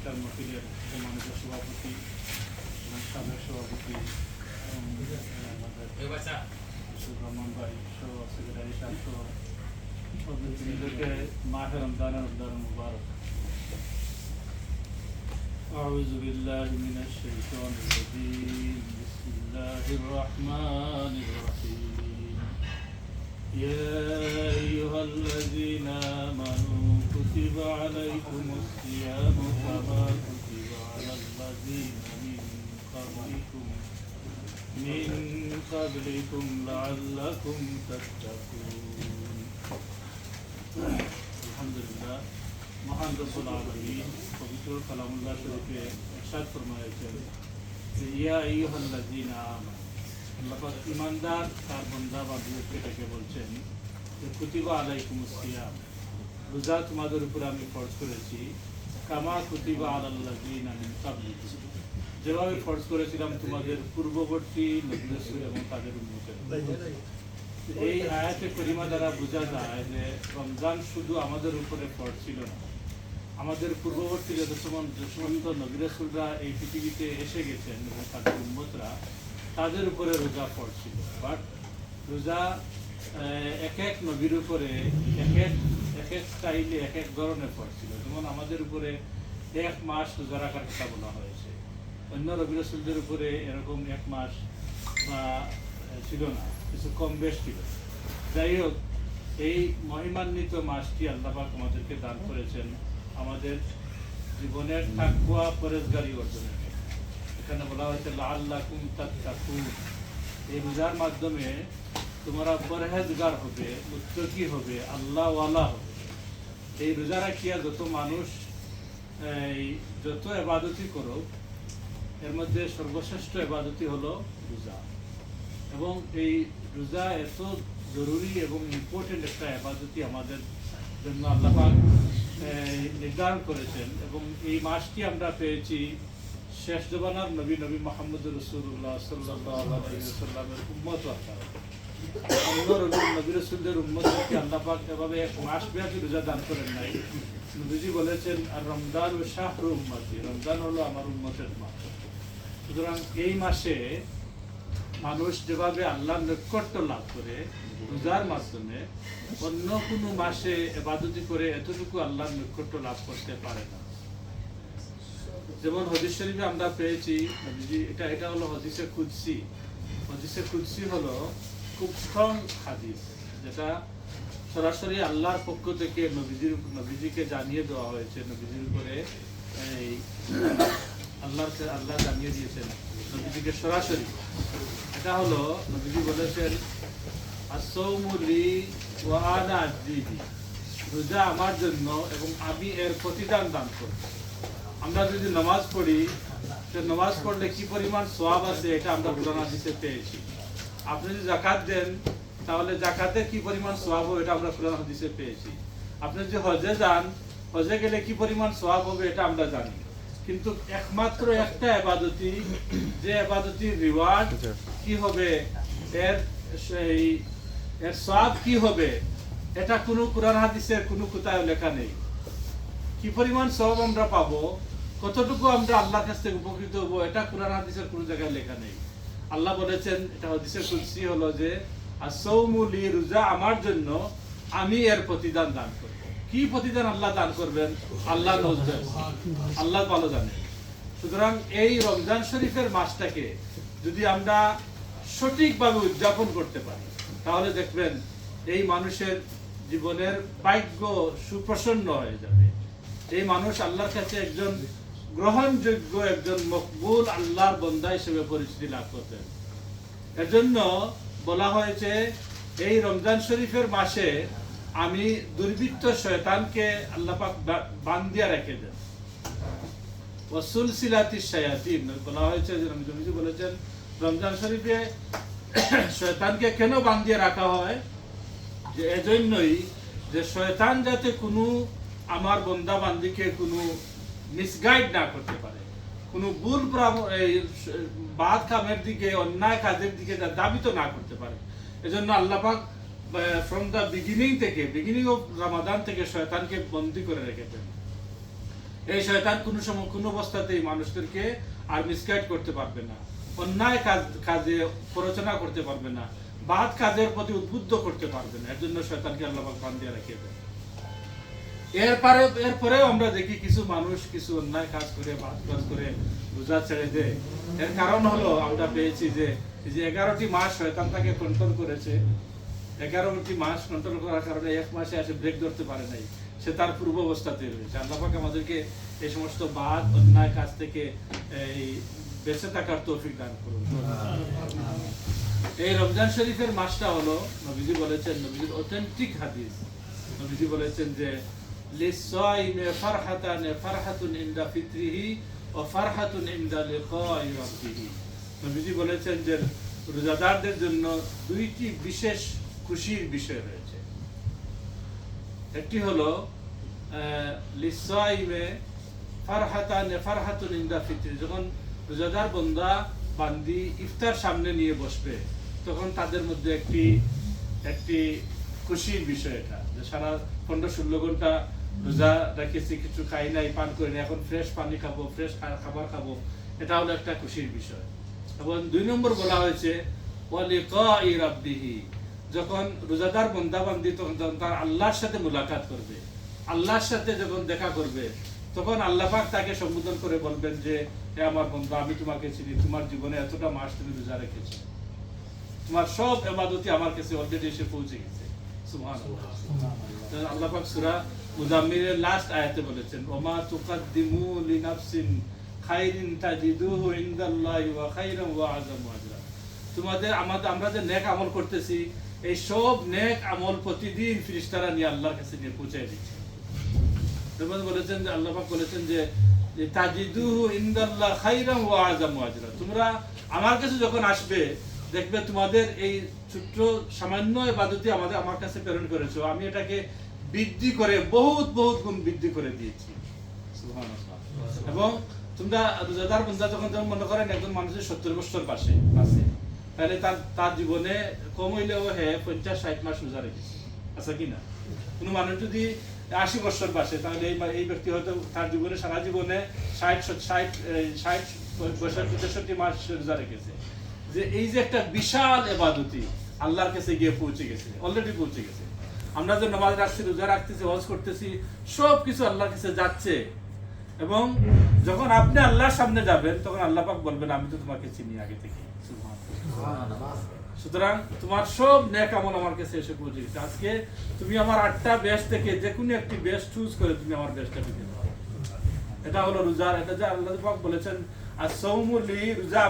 ইফতার মহিলের সম্মানিত সভাপতি এবং সাবেক সভাপতি এবং আমাদের ইউসুফ রহমান ভাই সহ সেক্রেটারি সাহেব সহ সদস্যদেরকে মাহে রমজানের রমজান মুবারক أعوذ بالله من الشيطان الرجيم بسم الله الرحمن الرحيم يا أيها الذين آمنوا كتب عليكم الصيام كما من قبلكم لعلكم تتقون الحمد لله মহান রসুল আলমী পবিত্র কালামুল্লাহ শরীফে এরশাদ ফরমাইছেন যে ইয়া আইয়ুহাল্লাযীনা আমানু আল্লাহ পাক ইমানদার তার বান্দা বান্ধবকে ডেকে বলছেন যে কুতিবা আলাইকুমুস সিয়াম রোজা তোমাদের উপর আমি ফরজ করেছি যেভাবে ফরজ করেছিলাম তোমাদের পূর্ববর্তী নবী এবং তাদের উম্মতের। এই আয়াতে করিমা দ্বারা বোঝা যায় যে রমজান শুধু আমাদের উপরে ফরজ ছিল না। আমাদের পূর্ববর্তী যত সমস্ত নবিরাসুলরা এই পৃথিবীতে এসে গেছেন এবং তাদের উন্মতরা তাদের উপরে রোজা ফরজ ছিল। বাট রোজা এক এক নবীর উপরে এক এক এক এক স্টাইলে এক এক ধরনের ফরজ ছিল। যেমন আমাদের উপরে এক মাস রোজা কথা বলা হয়েছে। অন্য রবিরাসুলদের উপরে এরকম এক মাস বা ছিল না, কিছু কম বেশ ছিল। যাই হোক, এই মহিমান্বিত মাসটি আল্লাপাক আমাদেরকে দান করেছেন আমাদের জীবনের তাকুয়া পরেজগারি অর্জনের এখানে বলা হয়েছে লাল্লাকুম তাত্তাকুন। এই রোজার মাধ্যমে তোমরা পরহেজগার হবে, মুত্তকি হবে, আল্লাহওয়ালা হবে। এই রোজা রাখিয়া যত মানুষ যত এবাদতি করো এর মধ্যে সর্বশ্রেষ্ঠ এবাদতি হলো রোজা। এবং এই রোজা এত জরুরি এবং ইম্পর্টেন্ট একটা আবাদতি আমাদের জন্য আল্লাহ নির্ধারণ করেছেন। এবং এই মাসটি আমরা পেয়েছি শেষ জবানার নবী নবী মোহাম্মদ রসুল্লাহ সাল্লাহ সাল্লামের উম্মত আকারে। অন্য রবি নবী রসুলদের উম্মতকে আল্লাহ পাক এভাবে এক মাস ব্যাপী রোজা দান করেন নাই। বলেছেন, আর রমজান ও উম্মতি, রমজান হলো আমার উম্মতের মাস। সুতরাং এই মাসে মানুষ যেভাবে আল্লাহর নৈকট্য লাভ করে রোজার মাধ্যমে, অন্য কোনো মাসে এবাদতি করে এতটুকু আল্লাহর নৈকট্য লাভ করতে পারে না। যেমন হদিস শরীফে আমরা পেয়েছি এটা এটা হলো হদিসে কুদসি। হদিসে কুদসি হলো খুব স্ট্রং হাদিস, যেটা সরাসরি আল্লাহর পক্ষ থেকে নবীজির নবীজিকে জানিয়ে দেওয়া হয়েছে। নবীজির উপরে এই আল্লাহর আল্লাহ জানিয়ে দিয়েছেন নবীজিকে সরাসরি। এটা হলো নবীজি বলেছেন আসৌমুলি রোজা আমার জন্য এবং আমি এর প্রতিদান দান করব। আমরা যদি নামাজ পড়ি, তো নামাজ পড়লে কি পরিমাণ সোয়াব আছে এটা আমরা কোরআন হাদিসে পেয়েছি। আপনি যদি জাকাত দেন, তাহলে জাকাতে কি পরিমাণ সোয়াব হবে এটা আমরা কোরআন হাদিসে পেয়েছি। আপনি যদি হজে যান হজে গেলে কি পরিমাণ সোয়াব হবে এটা আমরা জানি। কিন্তু একমাত্র একটা এবাদতি, যে এবাদতির রিওয়ার্ড কি হবে, এর সেই, এর সব কি হবে, এটা কোনো কোরআন হাদিসের কোনো কোথায় লেখা নেই। কি পরিমাণ সব আমরা পাবো, কতটুকু আমরা আল্লাহর কাছ থেকে উপকৃত হব, এটা কোরআন হাদিসের কোনো জায়গায় লেখা নেই। আল্লাহ বলেছেন এটা হাদিসের কুলসি হলো যে আসৌমুলি রোজা আমার জন্য আমি এর প্রতিদান দান করব। কি প্রতিদান আল্লাহ দান করবেন? আল্লাহ আল্লাহ ভালো জানেন। সুতরাং এই রমজান শরীফের মাসটাকে যদি আমরা সঠিকভাবে উদযাপন করতে পারি তাহলে দেখবেন এই মানুষের জীবনের ভাগ্য সুপ্রসন্ন হয়ে যাবে। এই মানুষ আল্লাহর কাছে একজন গ্রহণযোগ্য একজন মকবুল আল্লাহর বন্দা হিসেবে পরিচিতি লাভ করতেন। এজন্য বলা হয়েছে, এই রমজান শরীফের মাসে আমি দুর্বৃত্ত শয়তানকে আল্লাহ পাক বা- বান্দিয়া রেখে দেন। ওয়াসুল সিলাতি শায়াতিন, বলা হয়েছে যে নবীজি বলেছেন, রমজান শরীফে শয়তানকে কেন বান্ধিয়ে রাখা হয়? যে এজন্যই যে শয়তান যাতে কোনো আমার বন্দা বান্দিকে কোনো মিসগাইড না করতে পারে। কোনো ভুল বাদ কামের দিকে, অন্যায় কাজের দিকে দাবিত না করতে পারে। এজন্য আল্লাপাক ফ্রম দ্য বিগিনিং থেকে বিগিনিং অফ রামাদান থেকে শয়তানকে বন্দি করে রেখেছেন। এই শয়তান কোনো সময়, কোনো অবস্থাতেই মানুষদেরকে আর মিসগাইড করতে পারবে না। অন্যায় কাজ, কাজে প্ররোচনা করতে পারবে না। বাদ কাজের প্রতি উদ্বুদ্ধ করতে পারবে না। এর জন্য শয়তানকে আল্লাহ পাক বান দিয়ে রেখে দেন এরপরে এরপরেও আমরা দেখি কিছু মানুষ, কিছু অন্যায় কাজ করে বাদ কাজ করে রোজা ছেড়ে দেয়। এর কারণ হলো, আমরা পেয়েছি যে যে এগারোটি মাস শয়তান তাকে কন্ট্রোল করেছে, এগারোটি মাস কন্ট্রোল করার কারণে এক মাসে এসে ব্রেক ধরতে পারে নাই। সে তার পূর্ব অবস্থাতে রয়েছে। আল্লাহ পাক আমাদেরকে এই সমস্ত বাদ, অন্যায় কাজ থেকে, এই বেঁচে থাকার তৌফিক দান করুন। এই রমজান শরীফের মাসটা হলো, নবীজি বলেছেন, নবীজির অথেন্টিক হাদিস। নবীজি বলেছেন যে ফারহাতান ফারহাতুন ইনদা ফিতরিহি ও ফারহাতুন ইনদা লিকাই রাব্বিহি নবীজি বলেছেন যে রোজাদারদের জন্য দুইটি বিশেষ খুশির বিষয় রয়েছে। একটি হলো লিসাইমে ইনদা ফিতরি যখন রোজাদার বন্দা, বান্দি ইফতার সামনে নিয়ে বসবে, তখন তাদের মধ্যে একটি একটি খুশির বিষয় এটা। যে সারা পনেরো ষোলো ঘণ্টা রোজা রেখেছি কিছু খাই নাই পান করি এখন ফ্রেশ পানি খাব ফ্রেশ খাবার খাব। এটা হলো একটা খুশির বিষয়। এবং দুই নম্বর বলা হয়েছে যখন রোজাদার বন্দাবান্দি তখন তার আল্লাহর সাথে মুলাকাত করবে। আল্লাহর সাথে যখন দেখা করবে তখন আল্লাহ পাক তাকে সম্বোধন করে বলবেন যে হে আমার বন্ধু আমি তোমাকে চিনি তোমার জীবনে এতটা মাস তুমি রোজা রেখেছো। তোমার সব এবাদতি আমার কাছে অলরেডি এসে পৌঁছে গেছে। সুবহানাল্লাহ। তো আল্লাহ পাক সূরা লাস্ট আয়াতে বলেছেন, ওমা লিনাফসিন খাইরিন তাজিদুহু ইনদাল্লাহি ওয়া ওয়া আযামু তোমাদের, আমাদের, আমরা যে নেক আমল করতেছি, এই সব নেক আমল প্রতিদিন নিয়ে আল্লাহর কাছে নিয়ে দিচ্ছে। যেমন বলেছেন যে, আল্লাহ বলেছেন যে তাজিদুহু ইনদাল্লাহ ওয়া আযামু তোমরা আমার কাছে যখন আসবে, দেখবে তোমাদের এই ছোট্ট সামান্য ইবাদতই আমাদের, আমার কাছে প্রেরণ করেছ। আমি এটাকে বৃদ্ধি করে, বহুত বহুত গুণ বৃদ্ধি করে দিয়েছি। এবং তোমরা রোজাদার বন্ধা যখন যখন মনে করেন, একজন মানুষের সত্তর বছর পাশে আছে তাহলে তার তার জীবনে কম হইলেও হে পঞ্চাশ, ষাট মাস রোজা রেখেছে। আচ্ছা কি না? কোনো মানুষ যদি আশি বছর বাসে তাহলে এই ব্যক্তি হয়তো তার জীবনে, সারা জীবনে ষাট ষাট ষাট পঁয়ষট্টি তেষট্টি মাস রোজা রেখেছে। যে এই যে একটা বিশাল এবাদতি আল্লাহর কাছে গিয়ে পৌঁছে গেছে অলরেডি পৌঁছে গেছে। আমরা যে নামাজ রাখছি, রোজা রাখতেছি, হজ করতেছি সব কিছু আল্লাহর কাছে যাচ্ছে। এবং যখন আপনি আল্লাহর সামনে যাবেন, তখন আল্লাহ পাক বলবেন, আমি তো তোমাকে চিনি আগে থেকে। সুতরাং তোমার সব নেক আমল আমার কাছে এসে পৌঁছে গেছে আজকে তুমি আমার আটটা বেশ থেকে যে কোনো একটি বেশ চুজ করে তুমি আমার বেশটা এটা হলো রোজার, এটা যে আল্লাহ পাক বলেছেন আর সৌমুলি রোজা